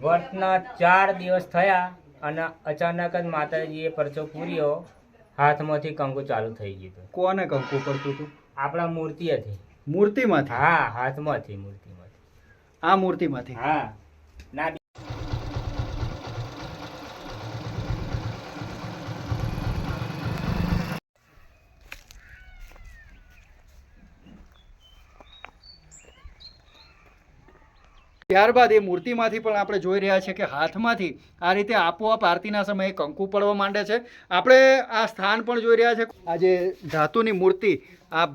વટના ચાર દિવસ થયા અને અચાનક જ માતાજીએ પરચો પૂર્યો. હાથમાંથી કંકુ ચાલુ થઈ ગયું. કોને કંકુ પડતું હતું? આપણા મૂર્તિ હતી મૂર્તિમાંથી? હા હાથમાંથી મૂર્તિમાંથી. આ મૂર્તિમાંથી? હા. ના ત્યારબાદ એ મૂર્તિમાંથી પણ આપણે જોઈ રહ્યા છીએ કે હાથમાંથી આ રીતે આપોઆપ આરતીના સમયે કંકુ પડવા માંડે છે. આપણે આ સ્થાન પણ જોઈ રહ્યા છે. આ જે ધાતુની મૂર્તિ આ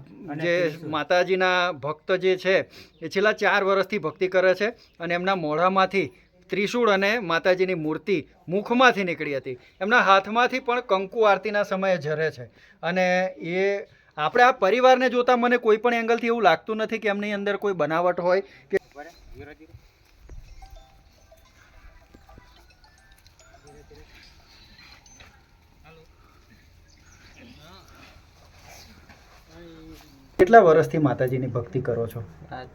જે માતાજીના ભક્ત જે છે એ છેલ્લા ચાર વર્ષથી ભક્તિ કરે છે અને એમના મોઢામાંથી ત્રિશૂળ અને માતાજીની મૂર્તિ મુખમાંથી નીકળી હતી. એમના હાથમાંથી પણ કંકુ આરતીના સમયે ઝરે છે. અને એ આપણે આ પરિવારને જોતાં મને કોઈ પણ એંગલથી એવું લાગતું નથી કે એમની અંદર કોઈ બનાવટ હોય કે કેટલા વર્ષથી માતાજીની ભક્તિ કરો છો?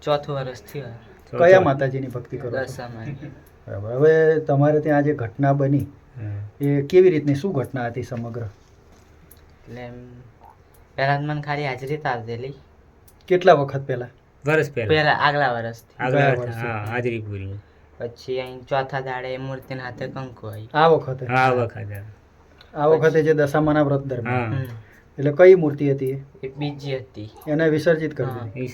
ચોથું વર્ષથી કયા માતાજીની ભક્તિ કરો બરાબર. હવે તમારે ત્યાં જે ઘટના બની એ કેવી રીતની શું ઘટના હતી સમગ્ર? એટલે પહેલા મને ખાલી હાજરી જ દેલી કેટલા વખત પહેલા? વર્ષ પહેલા. પહેલા આગલા વર્ષ આગલા વર્ષે. હા હાજરી પૂરી પછી અહીં ચોથા દાડે મૂર્તિના હાથે કંકુ આવી. આ વખતે? આ વખતે. આ વખતે જે દશામાના વ્રત દરમિયાન. એટલે કઈ મૂર્તિ હતી એ? બીજી હતી. એને વિસર્જિત કરી.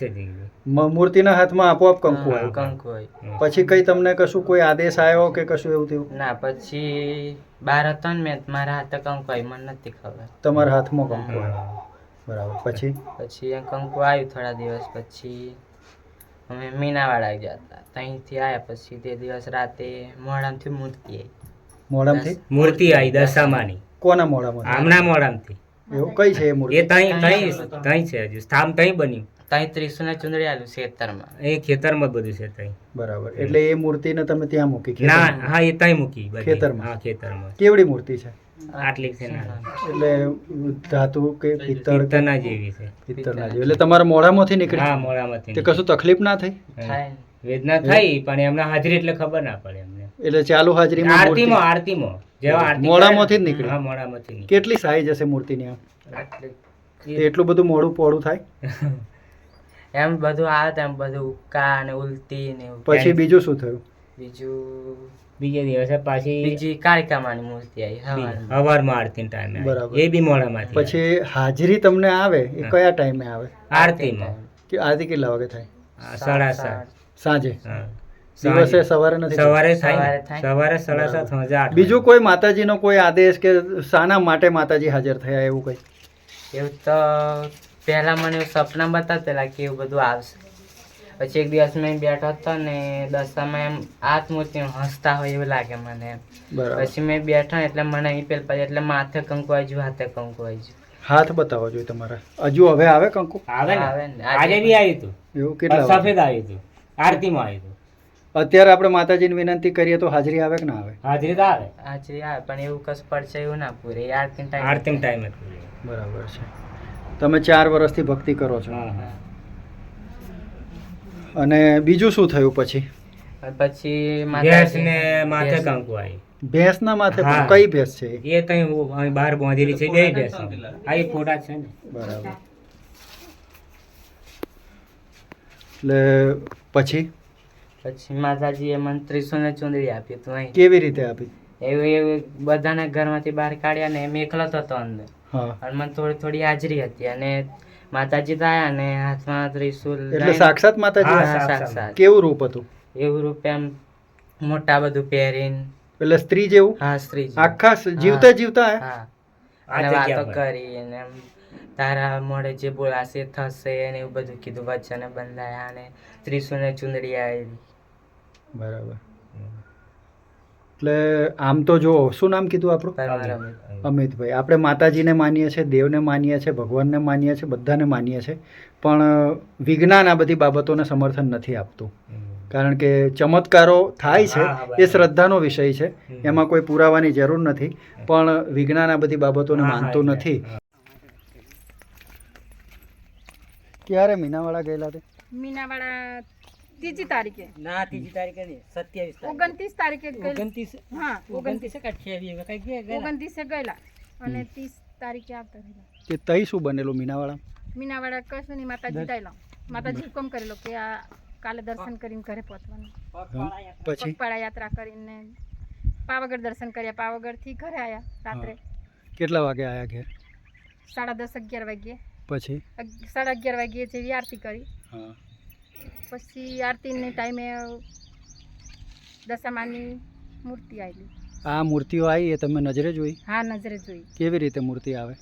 મ- મૂર્તિના હાથમાં આપોઆપ કંકુ આવ્યું. કંકુ આવી. પછી કઈ તમને કશું કોઈ આદેશ આવ્યો કે કશું એવું થયું? ના પછી બાર હતો ને મેં મારા હાથે કંકુ આવી મને નથી ખબર. તમારા હાથમાં કંકુ આવ્યું. બરાબર. પછી? પછી એ કંકુ આવ્યું થોડા દિવસ પછી. અમે મીનાવાડા ગયા હતા. ત્યાંથી આવ્યા પછી તે દિવસ રાતે મોડામથી મૂર્તિ આવી મોડામથી મૂર્તિ આવી દશામાની. કોના મોડામાં આમના મોડામથી એવું કઈ છે એ મૂર્તિ? એ તઈ તઈ તઈ છે હજુ. સ્થામ તઈ બન્યું. ત્યાં ત્રીસુને ચુંદડી આવેલું ખેતરમાં. એ ખેતરમાં બધું છે તઈ બરાબર. એટલે એ મૂર્તિને તમે ત્યાં મૂકી ના હા એ તઈ મૂકી ખેતરમાં? હા ખેતરમાં. કેવડી મૂર્તિ છે? આટલી છે એટલે ધાતુ કે પિત્તળ પિત્તળના જેવી છે. પિત્તળના જેવી. એટલે તમારા મોઢામાંથી નીકળે હા મોઢામાંથી તે કશું તકલીફ ના થઈ? વેદના થઈ પણ એમને હાજરી એટલે ખબર ના પડે એમને. એટલે ચાલુ હાજરીમાં મૂર્તિ? આરતીમાં આરતીમાં. જેવા આરતી મોડામાંથી જ નીકળે? ને, હા મોઢામાંથી કેટલી સાઈઝ હશે મૂર્તિની આમ? એટલું બધું મોડું પોળું થાય? એમ બધું આવે એમ બધું ઉકા ને ઉલટી ને પછી બીજું શું થયું? બીજું બીજે દિવસે પાછી બીજી કાળિકામાની મૂર્તિ આવી હવારમાં. આરતી ટાઈમે બરાબર. એ બી મોડામાંથી પછી હાજરી તમને આવે? એ કયા ટાઈમે આવે? આરતીમાં. કે આરતી કેટલા વાગે થાય? સાડા સાત. સાંજે? દિવસે સવારે નથી સવારે થાય સવારે ને. થાય. સવારે સાડા સાત સાંજે આઠ બીજું કોઈ માતાજીનો કોઈ આદેશ કે શાના માટે માતાજી હાજર થયા એવું કઈ? એવું તો પહેલા મને સપના બતાવતા કે એવું બધું આવશે. પછી એક દિવસ મેં બેઠો હતો ને દશામાં એમ આત્મૂર્તિ હસતા હોય એવું લાગે મને. પછી મેં બેઠો એટલે મને અહીં પેલ પછી એટલે માથે કંકુ આવી હાથે કંકુ આવી હાથ બતાવો જોઈએ તમારા. હજુ હવે આવે કંકુ? આવે ને? આવે ને. આજે બી આવ્યું હતું એવું કેટલા સફેદ આવ્યું હતું આરતીમાં આવ્યું હતું અત્યારે આપણે માતાજીને વિનંતી કરીએ તો હાજરી આવે કે ના આવે? હાજરી તો આવે. હાજરી આવે પણ એવું કશું પડશે એવું ના પૂરે. આરતી ટાઈમ આરતી ટાઈમ બરાબર છે. તમે ચાર વર્ષથી ભક્તિ કરો છો. હા હા. અને બીજું શું થયું પછી? પછી ભેંસ માતાજી ને માથે ભેંસ- કંકુ આવી. ભેંસના માથે કઈ ભેંસ છે એ? કઈ બહાર બાંધેલી છે બે ભેંસ આ ફોટા છે ને. બરાબર. એટલે પછી? પછી માતાજીએ મને ત્રીસોને ચુંદડી આપી તો અહીં. કેવી રીતે આપી? એવું એવું બધાને ઘરમાંથી બહાર કાઢ્યા ને એમ એકલો તો હતો અંદર. હા. અને મને થોડી થોડી હાજરી હતી અને માતાજી થયા અને ને હાથમાં ત્રિશુલ એટલે સાક્ષાત માતાજી સાક્ષાત. કેવું રૂપ હતું? એવું રૂપ એમ મોટા બધું પહેરીને. એટલે સ્ત્રી જેવું? હા સ્ત્રી આખા જીવતા જીવતા હા? અને વાતો કરી અને એમ તારા મોડે જે બોલાશે થશે અને એવું બધું કીધું. વચને બંધાયા અને ત્રિશુને ચુંદડી આવી બરાબર. એટલે આમ તો જો શું નામ કીધું આપણું? અમિતભાઈ. આપણે માતાજીને માનીએ છીએ દેવને માનીએ છીએ ભગવાનને માનીએ છીએ બધાને માનીએ છીએ પણ વિજ્ઞાન આ બધી બાબતોને સમર્થન નથી આપતું. કારણ કે ચમત્કારો થાય છે એ શ્રદ્ધાનો વિષય છે. એમાં કોઈ પુરાવાની જરૂર નથી પણ વિજ્ઞાન આ બધી બાબતોને માનતું નથી. ક્યારે મીનાવાળા ગયેલા તે? મીનાવાળા ત્રીજી તારીખે. ના ત્રીજી તારીખે નહીં. સત્યાવીસ ઓગણત્રીસ તારીખે. ઓગણત્રીસ? હા ઓગણત્રીસ કે અઠ્યાવીસ કઈ ગયા ઓગણત્રીસે ગયેલા. અને ત્રીસ તારીખે આવતા રહેલા કે તઈ શું બનેલું? મીનાવાળા? મીનાવાળા કશું નહીં માતાજી દાયલા માતાજી હુકમ કરેલો કે આ કાલે દર્શન કરીને ઘરે પહોંચવાનું? પછી? પગપાળા યાત્રા કરીને પાવાગઢ દર્શન કર્યા. પાવાગઢથી ઘરે આવ્યા રાત્રે. કેટલા વાગે આયા ઘેર? સાડા દસ અગિયાર વાગ્યે. પછી? સાડા અગિયાર વાગ્યે જેવી આરતી કરી. હા. પછી આરતીને ટાઈમે દશામાની મૂર્તિ આવેલી આ મૂર્તિઓ આવી એ તમે નજરે જોઈ? હા નજરે જોઈ. કેવી રીતે મૂર્તિ આવે?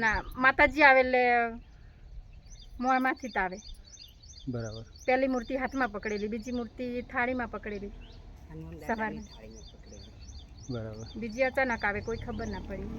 ના માતાજી આવે એટલે મોંમાંથી જ આવે. બરાબર. પહેલી મૂર્તિ હાથમાં પકડેલી બીજી મૂર્તિ થાળીમાં પકડેલી. સવારે બરાબર. બીજી અચાનક આવે કોઈ ખબર ના પડી.